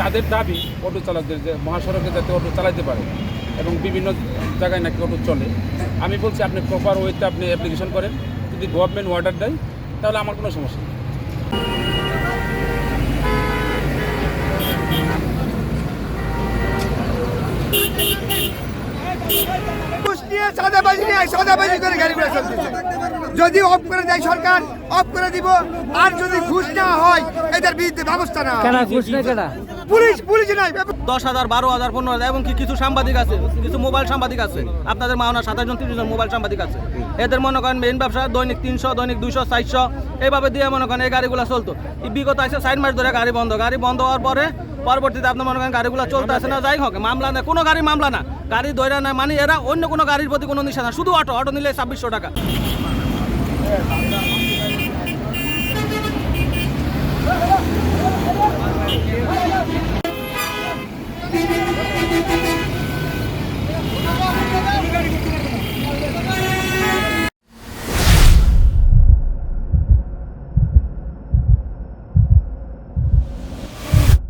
তাদের দাবি অটো চালকদের যে মহাসড়কে যাতে অটো চালাতে পারে এবং বিভিন্ন জায়গায় নাকি অটো চলে। আমি বলছি আপনি প্রপার ওয়েতে আপনি অ্যাপ্লিকেশন করেন। যদি গভর্নমেন্ট অর্ডার দেয়, তাহলে আমার কোনো সমস্যা নেই। সাদাবাজি নিয়ে সাদাবাজি করে গাড়িগুলো চলতেছে যদি অফ করে দেয় সরকার অফ করে দিব। আর যদি ঘুষ না হয় এদের বিরুদ্ধে ব্যবস্থা না কেনা ঘুষ না কেনা? পুলিশ পুলিশ নাই দশ হাজার বারো হাজার পনেরো হাজার এবং কি কিছু সাংবাদিক আছে কিছু মোবাইল সাংবাদিক আছে। আপনাদের মাওনা সাতাশ জন তিরিশ জন মোবাইল সাংবাদিক আছে। এদের মনে করেন মেইন ব্যবসা দৈনিক তিনশো দৈনিক দুইশো চারশো এইভাবে দিয়ে মনে করেন এই গাড়িগুলো চলতো। বিগত আছে সাইড মাস ধরে গাড়ি বন্ধ। গাড়ি বন্ধ হওয়ার পরে পরবর্তীতে আপনার মনে করেন গাড়িগুলো চলতে আসে না যাই হোক মামলা না কোনো গাড়ি মামলা না। গাড়ি ধরে না মানে এরা অন্য কোনো গাড়ির প্রতি কোনো নিশা না শুধু অটো অটো নিলে ছাব্বিশশো টাকা।